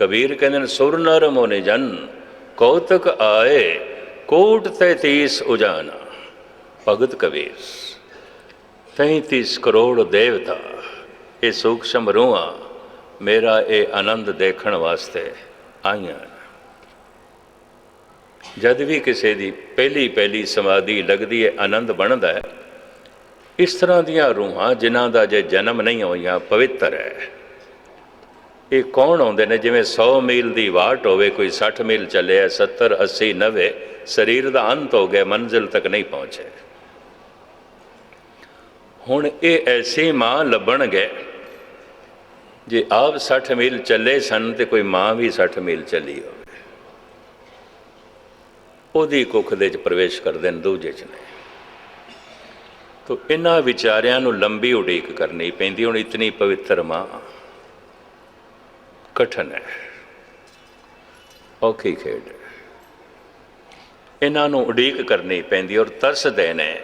ਕਬੀਰ ਕਹਿੰਦੇ ਨੇ ਸੁਰ ਨਰ ਮੋਨੇ ਜਨ, ਕੌਤਕ ਆਏ, ਕੋਟ ਤੈਤੀਸ ਉਜਾਨਾ। ਭਗਤ ਕਬੀਰ 33 ਕਰੋੜ ਦੇਵਤਾ, ਇਹ ਸੂਖਸ਼ਮ ਰੂਹਾਂ, ਮੇਰਾ ਇਹ ਆਨੰਦ ਦੇਖਣ ਵਾਸਤੇ ਆਈਆਂ ਜਦ ਵੀ ਕਿਸੇ ਦੀ ਪਹਿਲੀ ਪਹਿਲੀ ਸਮਾਧੀ ਲੱਗਦੀ ਹੈ, ਆਨੰਦ ਬਣਦਾ ਹੈ। ਇਸ ਤਰ੍ਹਾਂ ਦੀਆਂ ਰੂਹਾਂ, ਜਿਨ੍ਹਾਂ ਦਾ ਜੇ ਜਨਮ ਨਹੀਂ ਹੋਈਆਂ, ਪਵਿੱਤਰ ਹੈ। ਇਹ ਕੌਣ ਆਉਂਦੇ ਨੇ? ਜਿਵੇਂ 100 ਮੀਲ ਦੀ ਵਾਟ ਹੋਵੇ, ਕੋਈ 60 ਮੀਲ ਚੱਲਿਆ 70 80 90 ਸਰੀਰ ਦਾ ਅੰਤ ਹੋ ਗਿਆ, ਮੰਜ਼ਿਲ ਤੱਕ ਨਹੀਂ ਪਹੁੰਚੇ। ਹੁਣ ਇਹ ਐਸੀ ਮਾਂ ਲੱਭਣਗੇ, ਜੇ ਆਪ 60 ਮੀਲ ਚੱਲੇ ਸਨ ਤੇ ਕੋਈ ਮਾਂ ਵੀ 60 ਮੀਲ ਚੱਲੀ ਹੋਵੇ। ਉਹਦੀ ਕੁੱਖ ਦੇ ਚ ਪ੍ਰਵੇਸ਼ ਕਰਦੇ ਨੇ ਦੂਜੇ ਚ ਨੇ ਤੋ ਇਹਨਾਂ ਵਿਚਾਰਿਆਂ ਨੂੰ ਲੰਬੀ ਉਡੀਕ ਕਰਨੀ ਪੈਂਦੀ, ਹੁਣ ਇਤਨੀ ਪਵਿੱਤਰ ਮਾਂ। ਕਠਨ ਹੈ। ਔਖੀ ਖੇਡ ਹੈ। ਇਹਨਾਂ ਨੂੰ ਉਡੀਕ ਕਰਨੀ ਪੈਂਦੀ ਔਰ ਤਰਸਦੇ ਨੇ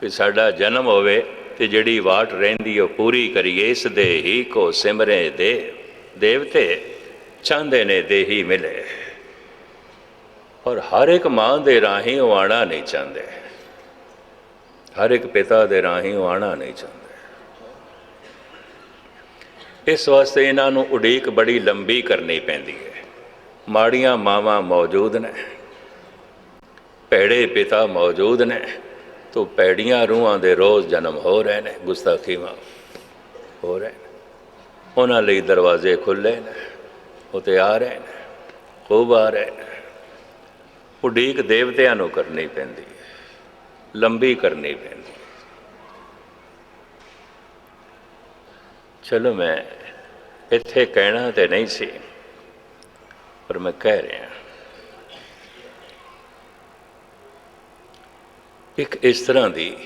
ਕਿ ਸਾਡਾ ਜਨਮ ਹੋਵੇ ਤੇ ਜਿਹੜੀ ਵਾਟ ਰਹਿੰਦੀ ਉਹ ਪੂਰੀ ਕਰੀਏ, ਇਸ ਦੇ ਹੀ ਕੋ ਸਿਮਰੇ ਦੇ ਦੇਵਤੇ ਚਾਹੁੰਦੇ ਨੇ ਦੇਹੀ ਮਿਲੇ। ਔਰ ਹਰ ਇੱਕ ਮਾਂ ਦੇ ਰਾਹੀਂ ਉਹ ਆਣਾ ਨਹੀਂ ਚਾਹੁੰਦੇ। ਹਰ ਇੱਕ ਪਿਤਾ ਦੇ ਰਾਹੀਂ ਉਹ ਆਣਾ ਨਹੀਂ ਚਾਹੁੰਦੇ। ਇਸ ਵਾਸਤੇ ਇਹਨਾਂ ਨੂੰ ਉਡੀਕ ਬੜੀ ਲੰਬੀ ਕਰਨੀ ਪੈਂਦੀ ਹੈ। ਮਾੜੀਆਂ ਮਾਵਾਂ ਮੌਜੂਦ ਨੇ। ਭੈੜੇ ਪਿਤਾ ਮੌਜੂਦ ਨੇ। ਤੋ ਪੈੜੀਆਂ ਰੂਹਾਂ ਦੇ ਰੋਜ਼ ਜਨਮ ਹੋ ਰਹੇ ਨੇ ਗੁਸਤਾਖੀ ਹੋ ਰਹੇ ਨੇ। ਉਹਨਾਂ ਲਈ ਦਰਵਾਜ਼ੇ ਖੁੱਲੇ ਨੇ ਉਹ ਤੇ ਆ ਰਹੇ ਨੇ, ਖੂਬ ਆ ਰਹੇ ਨੇ। ਉਡੀਕ ਦੇਵਤਿਆਂ ਨੂੰ ਕਰਨੀ ਪੈਂਦੀ ਹੈ। ਲੰਬੀ ਕਰਨੀ ਪੈਂਦੀ ਹੈ। ਚਲੋ ਮੈਂ ਇੱਥੇ ਕਹਿਣਾ ਤੇ ਨਹੀਂ ਸੀ, ਪਰ ਮੈਂ ਕਹਿ ਰਿਹਾ ਇੱਕ ਇਸ ਤਰ੍ਹਾਂ ਦੀ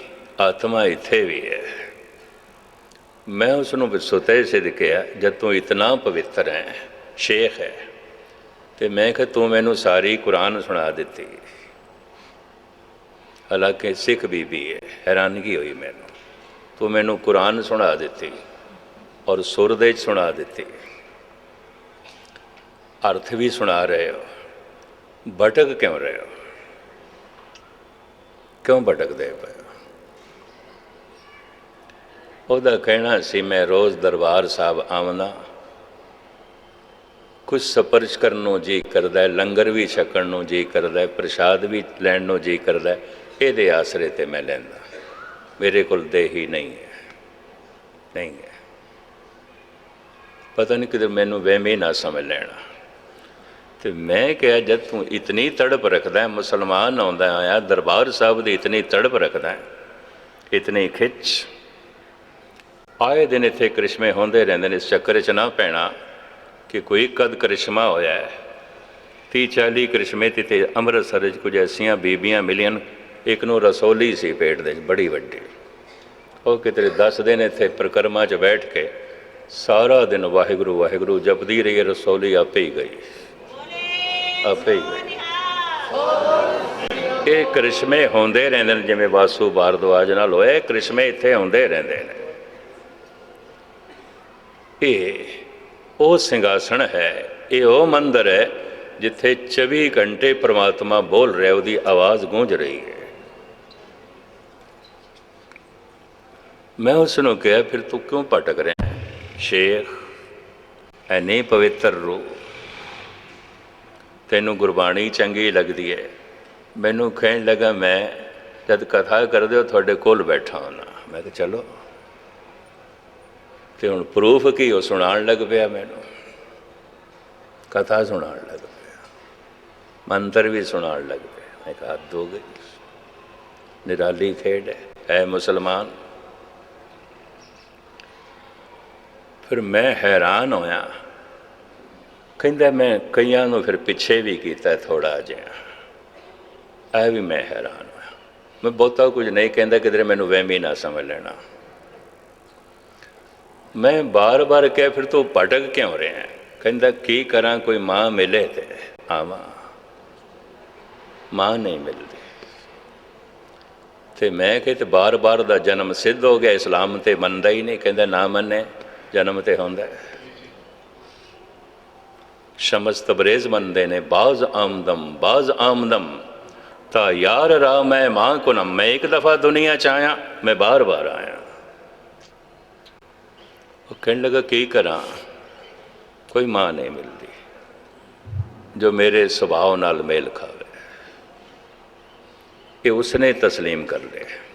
ਆਤਮਾ ਇੱਥੇ ਵੀ ਹੈ। ਮੈਂ ਉਸ ਨੂੰ ਸੁਤੇ ਸਿੱਧ ਕਿਹਾ, ਜਦ ਤੂੰ ਇਤਨਾ ਪਵਿੱਤਰ ਹੈ, ਸ਼ੇਖ ਹੈ, ਤੇ ਮੈਂ ਕਿ ਤੂੰ ਮੈਨੂੰ ਸਾਰੀ ਕੁਰਾਨ ਸੁਣਾ ਦਿੱਤੀ। ਹਾਲਾਂਕਿ ਸਿੱਖ ਬੀਬੀ ਹੈ, ਹੈਰਾਨਗੀ ਹੋਈ ਮੈਨੂੰ। ਤੂੰ ਮੈਨੂੰ ਕੁਰਾਨ ਸੁਣਾ ਦਿੱਤੀ। ਔਰ ਸੁਰ ਦੇ ਸੁਣਾ ਦਿੱਤੀ। ਅਰਥ ਵੀ ਸੁਣਾ ਰਹੇ ਹੋ। ਭਟਕ ਕਿਉਂ ਰਹੇ ਹੋ? ਕਿਉਂ ਭਟਕਦੇ ਪਏ ਹੋ? ਉਹਦਾ ਕਹਿਣਾ ਸੀ, ਮੈਂ ਰੋਜ਼ ਦਰਬਾਰ ਸਾਹਿਬ ਆਵਨਾ। ਕੁਝ ਸਪਰਸ਼ ਕਰਨ ਨੂੰ ਜੀ ਕਰਦਾ ਲੰਗਰ ਵੀ ਛਕਣ ਨੂੰ ਜੀ ਕਰਦਾ ਪ੍ਰਸ਼ਾਦ ਵੀ ਲੈਣ ਨੂੰ ਜੀ ਕਰਦਾ ਇਹਦੇ ਆਸਰੇ ਤੇ ਮੈਂ ਲੈਂਦਾ। ਮੇਰੇ ਕੋਲ ਦੇਹੀ ਨਹੀਂ ਹੈ। ਨਹੀਂ ਹੈ। ਪਤਾ ਨਹੀਂ ਕਿਤੇ ਮੈਨੂੰ ਵਹਿਮੀ ਨਾ ਸਮਝ ਲੈਣਾ। ਤੇ ਮੈਂ ਕਿਹਾ, ਜਦ ਤੂੰ ਇਤਨੀ ਤੜਪ ਰੱਖਦਾ ਮੁਸਲਮਾਨ ਆਉਂਦਾ ਆਇਆ, ਦਰਬਾਰ ਸਾਹਿਬ ਦੀ ਇਤਨੀ ਤੜਪ ਰੱਖਦਾ ਇਤਨੀ ਖਿੱਚ। ਆਏ ਦਿਨ ਇੱਥੇ ਕ੍ਰਿਸ਼ਮੇ ਹੁੰਦੇ ਰਹਿੰਦੇ ਨੇ ਇਸ ਚੱਕਰ 'ਚ ਨਾ ਪੈਣਾ ਕਿ ਕੋਈ ਕਦ ਕ੍ਰਿਸ਼ਮਾ ਹੋਇਆ ਹੈ। 30 40 ਕ੍ਰਿਸ਼ਮੇ ਤੇ ਤੇ ਅੰਮ੍ਰਿਤਸਰ 'ਚ ਕੁਝ ਐਸੀਆਂ ਬੀਬੀਆਂ ਮਿਲੀਆਂ, ਇੱਕ ਨੂੰ ਰਸੋਲੀ ਸੀ ਪੇਟ ਦੇ ਬੜੀ ਵੱਡੀ। ਉਹ ਕਿਤੇ 10 ਦਿਨ ਇੱਥੇ ਪ੍ਰਕਰਮਾ 'ਚ ਬੈਠ ਕੇ ਸਾਰਾ ਦਿਨ ਵਾਹਿਗੁਰੂ ਵਾਹਿਗੁਰੂ, ਜਪਦੀ ਰਹੀ ਰਸੋਲੀ ਆਪੇ ਹੀ ਗਈ। ਆਪੇ ਹੀ ਗਈ। ਇਹ ਕ੍ਰਿਸ਼ਮੇ ਹੁੰਦੇ ਰਹਿੰਦੇ ਨੇ, ਜਿਵੇਂ ਵਾਸੂ ਭਾਰਦਵਾਜ ਨਾਲ ਹੋਏ ਕ੍ਰਿਸ਼ਮੇ ਇੱਥੇ ਹੁੰਦੇ ਰਹਿੰਦੇ ਨੇ। ਇਹ, ਉਹ ਸਿੰਘਾਸਣ ਹੈ, ਇਹ ਉਹ ਮੰਦਰ ਹੈ, ਜਿੱਥੇ 24 ਘੰਟੇ ਪ੍ਰਮਾਤਮਾ ਬੋਲ ਰਿਹਾ, ਉਹਦੀ ਆਵਾਜ਼ ਗੂੰਜ ਰਹੀ ਹੈ। ਮੈਂ ਉਸ ਨੂੰ ਕਿਹਾ, ਫਿਰ ਤੂੰ ਕਿਉਂ ਭਟਕ ਰਿਹਾ? ਸ਼ੇਖ ਐਨੇ ਪਵਿੱਤਰ ਰੂਹ। ਤੈਨੂੰ ਗੁਰਬਾਣੀ ਚੰਗੀ ਲੱਗਦੀ ਹੈ ਮੈਨੂੰ ਕਹਿਣ ਲੱਗਾ ਮੈਂ, ਜਦ ਕਥਾ ਕਰਦੇ ਹੋ, ਤੁਹਾਡੇ ਕੋਲ ਬੈਠਾ ਹਾਂ ਮੈਂ ਕਿਹਾ, ਚਲੋ। ਤੇ ਹੁਣ ਪ੍ਰੂਫ ਕੀ, ਉਹ ਸੁਣਾਉਣ ਲੱਗ ਪਿਆ ਮੈਨੂੰ। ਕਥਾ ਸੁਣਾਉਣ ਲੱਗ ਪਿਆ। ਮੰਤਰ ਵੀ ਸੁਣਾਉਣ ਲੱਗ ਪਿਆ। ਮੈਂ ਕਿਹਾ ਹੱਦ ਹੋ ਗਈ। ਨਿਰਾਲੀ ਖੇਡ ਹੈ ਐ ਮੁਸਲਮਾਨ। ਫਿਰ ਮੈਂ ਹੈਰਾਨ ਹੋਇਆ। ਕਹਿੰਦਾ ਮੈਂ ਕਈਆਂ ਨੂੰ ਫਿਰ ਪਿੱਛੇ ਵੀ ਕੀਤਾ ਥੋੜਾ ਜਿਹਾ। ਐ ਵੀ ਮੈਂ ਹੈਰਾਨ ਹੋਇਆ। ਮੈਂ ਬਹੁਤਾ ਕੁਝ ਨਹੀਂ ਕਹਿੰਦਾ ਕਿਧਰੇ ਮੈਨੂੰ ਵਹਿਮੀ ਨਾ ਸਮਝ ਲੈਣਾ। ਮੈਂ ਬਾਰ-ਬਾਰ ਕਿਹਾ, ਫਿਰ ਤੂੰ ਭਟਕ ਕਿਉਂ ਰਿਹਾ ਕਹਿੰਦਾ, ਕੀ ਕਰਾਂ, ਕੋਈ ਮਾਂ ਮਿਲੇ ਤੇ ਆਵਾਂ। ਮਾਂ ਨਹੀਂ ਮਿਲਦੀ। ਤੇ ਮੈਂ ਕਿਹਾ, ਤੇ ਬਾਰ-ਬਾਰ ਦਾ ਜਨਮ ਸਿੱਧ ਹੋ ਗਿਆ, ਇਸਲਾਮ ਤੇ ਮੰਨਦਾ ਹੀ ਨਹੀਂ। ਕਹਿੰਦਾ, ਨਾ ਮੰਨੇ। ਜਨਮ ਤੇ ਹੁੰਦਾ ਹੈ। ਸ਼ਮਸ ਤਬਰੇਜ਼ ਮੰਨਦੇ ਨੇ, ਬਾਜ਼ ਆਮਦਮ ਬਾਜ਼ ਆਮਦਮ। ਤਾਂ ਯਾਰ ਰਾ ਮੈਂ, ਮਾਂ ਕੁਨਮ ਮੈਂ ਇੱਕ ਦਫਾ ਦੁਨੀਆ ਚ ਆਇਆ, ਮੈਂ ਬਾਰ-ਬਾਰ ਆਇਆ। ਉਹ ਕਹਿਣ ਲੱਗਾ, ਕੀ ਕਰਾਂ? ਕੋਈ ਮਾਂ ਨਹੀਂ ਮਿਲਦੀ, ਜੋ ਮੇਰੇ ਸੁਭਾਅ ਨਾਲ ਮੇਲ ਖਾਵੇ। ਇਹ ਉਸਨੇ ਤਸਲੀਮ ਕਰ ਲਿਆ।